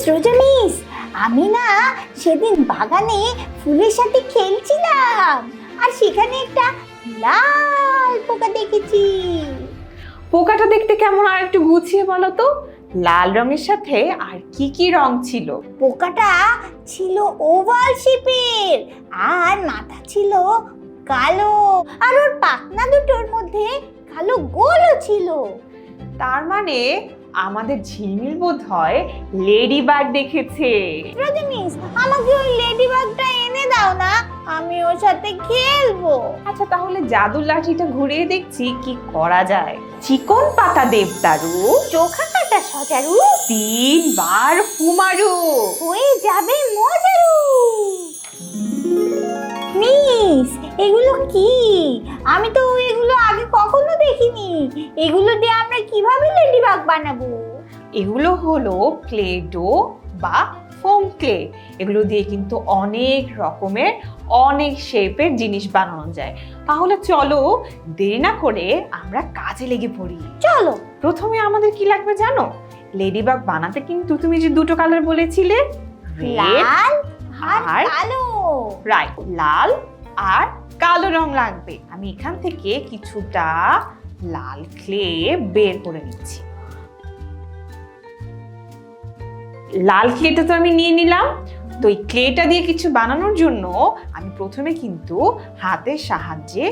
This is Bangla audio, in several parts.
মিস রোজা মিস আমি না সেদিন বাগানে ফুলের সাথে খেলছিলাম। আর সেখানে একটা লাল পোকা দেখেছি। পোকাটা দেখতে কেমন আর একটু গুছিয়ে বলো তো? লাল রঙের সাথে আর কি কি রং ছিল? পোকাটা ছিল ওভাল শেপের আর মাথা ছিল কালো আর ওর পাখনা দুটোর মধ্যে কালো গোলও ছিল। তার মানে আমাদের ঝিলমিল বোধ হয় লেডি বাগ দেখেছে। রজনীশ আমাকে ওই লেডি বাগটা এনে দাও না আমি ওর সাথে খেলব। আচ্ছা তাহলে জাদুর লাঠিটা ঘুরিয়ে দেখছি কি করা যায়। চিকন পাতা দেবদারু চোখা কাটা সজারু তিনবার ফুমারু। হয়ে যাবে মজারু এগুলো কি? আমি তো এগুলো আগে কখনো দেখিনি। এগুলো দিয়ে আমরা কীভাবে লেডিবাগ বানাবো? এগুলো হলো ক্লে ডো বা ফোম ক্লে এগুলো দিয়ে কিন্তু অনেক রকমের অনেক শেপের জিনিস বানানো যায়। তাহলে চলো দেরি না করে আমরা কাজে লেগে পড়ি। চলো। প্রথমে আমাদের কি লাগবে জানো? লেডিবাগ বানাতে কিন্তু তুমি যে দুটো কালার বলেছিলে রেড লাল আর আর কালো। রাইট লাল আর কালো রং লাগবে। আমি এখান থেকে কিছুটা লাল ক্লে বের করে নিচ্ছি। লাল ক্লেটা তো আমি নিয়ে নিলাম। তো এই ক্লেটা দিয়ে কিছু বানানোর জন্য আমি প্রথমে কিন্তু হাতের সাহায্যে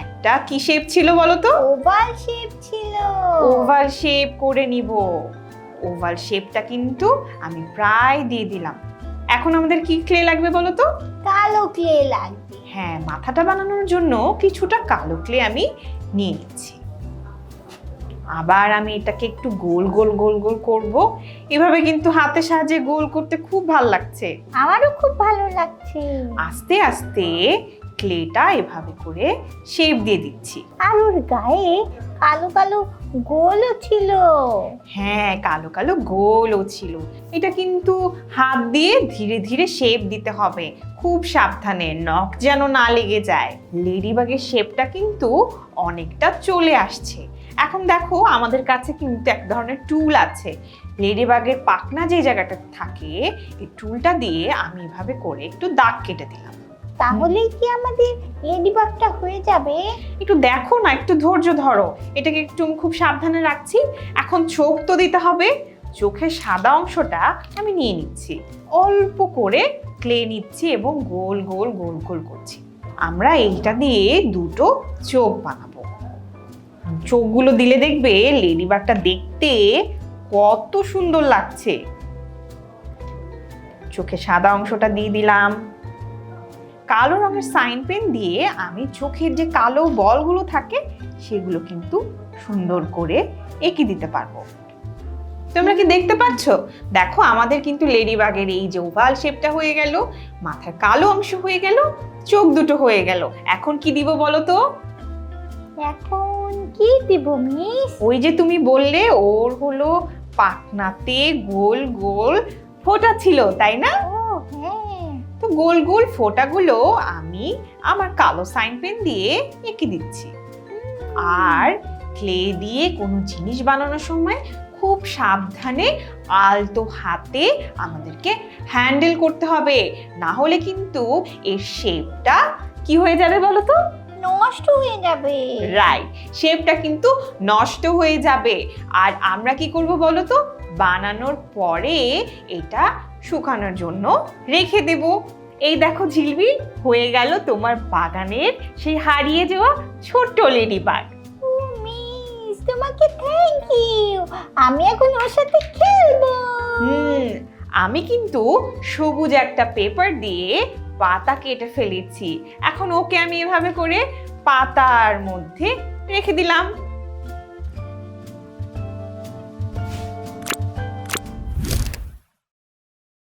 একটা কি শেপ ছিল বলতো ওভাল শেপ ছিল। ওভাল শেপ করে নিব। ওভাল শেপটা কিন্তু আমি প্রায় দিয়ে দিলাম। এখন আমাদের কি ক্লে লাগবে বলতো কালো ক্লে লাগবে। হ্যাঁ মাথাটা বানানোর জন্য কিছুটা কালো ক্লে আমি নিয়ে নিচ্ছি। আবার আমি এটাকে একটু গোল গোল গোল গোল করব। এভাবে কিন্তু হাতে সাহায্যে গোল করতে খুব ভালো লাগছে। আমারও খুব ভালো লাগছে। আস্তে আস্তে ক্লেটা এভাবে করে শেপ দিয়ে দিচ্ছি। আর ওর গায়ে কালো কালো গোলও ছিল। হ্যাঁ কালো কালো গোলও ছিল। এটা কিন্তু হাত দিয়ে ধীরে ধীরে শেপ দিতে হবে। খুব সাবধানে নখ যেন না লেগে যায়। লেডিবাগের শেপটা কিন্তু অনেকটা চলে আসছে। এখন দেখো, আমাদের কাছে কিন্তু এক ধরনের টুল আছে। লেডিবাগের পাখনা যে জায়গাটা থাকে, এই টুলটা দিয়ে আমি এভাবে করে একটু দাগ কেটে দিলাম। তাহলেই কি আমাদের লেডিবাগটা হয়ে যাবে? একটু দেখো না, একটু ধৈর্য ধরো। এটাকে একটু খুব সাবধানে রাখছি। এখন চোখ তো দিতে হবে। চোখের সাদা অংশটা আমি নিয়ে নিচ্ছি। অল্প করে ক্লে নিচ্ছি এবং গোল গোল গোল গোল করছি। আমরা এইটা দিয়ে দুটো চোখ বানাবো। চোখগুলো দিলে দেখবে লেডিবাগটা দেখতে কত সুন্দর লাগছে। চোখে সাদা অংশটা দিয়ে দিলাম। কালো রঙের সাইন পেন দিয়ে আমি চোখের যে কালো বলগুলো থাকে সেগুলো কিন্তু সুন্দর করে এঁকে দিতে পারব। তোমরা কি দেখতে পাচ্ছ? দেখো আমাদের কিন্তু লেডিবাগের এই যে ওভাল শেপটা হয়ে গেল মাথার কালো অংশ হয়ে গেল চোখ দুটো হয়ে গেল। এখন কি দিব বলো তো? এখন কি দিব মিস ওই যে তুমি বললে ওর হলো পাখনাতে গোল গোল ফোঁটা ছিল তাই না? ও হ্যাঁ। তো গোল গোল ফোঁটাগুলো আমি আমার কালো সাইন পেন দিয়ে এঁকে দিচ্ছি। আর ক্লে দিয়ে কোনো জিনিস বানানোর সময় খুব সাবধানে আলতো হাতে আমাদেরকে হ্যান্ডেল করতে হবে। না হলে কিন্তু এর শেপটা কি হয়ে যাবে বলো তো? নষ্ট হয়ে যাবে। রাইট শেপটা কিন্তু নষ্ট হয়ে যাবে। আর আমরা কি করব বলো তো? বানানোর পরে এটা শুকানোর জন্য রেখে দেব। এই দেখো ঝিলবি হয়ে গেল তোমার বাগানের সেই হারিয়ে যাওয়া ছোট্ট লেডি বাগ তোমাকে থ্যাংক ইউ আমি এখন ওর সাথে খেলব। হুম আমি কিন্তু সবুজ একটা পেপার দিয়ে পাতা কেটে ফেলেছি। এখন ওকে আমি এভাবে করে পাতার মধ্যে রেখে দিলাম।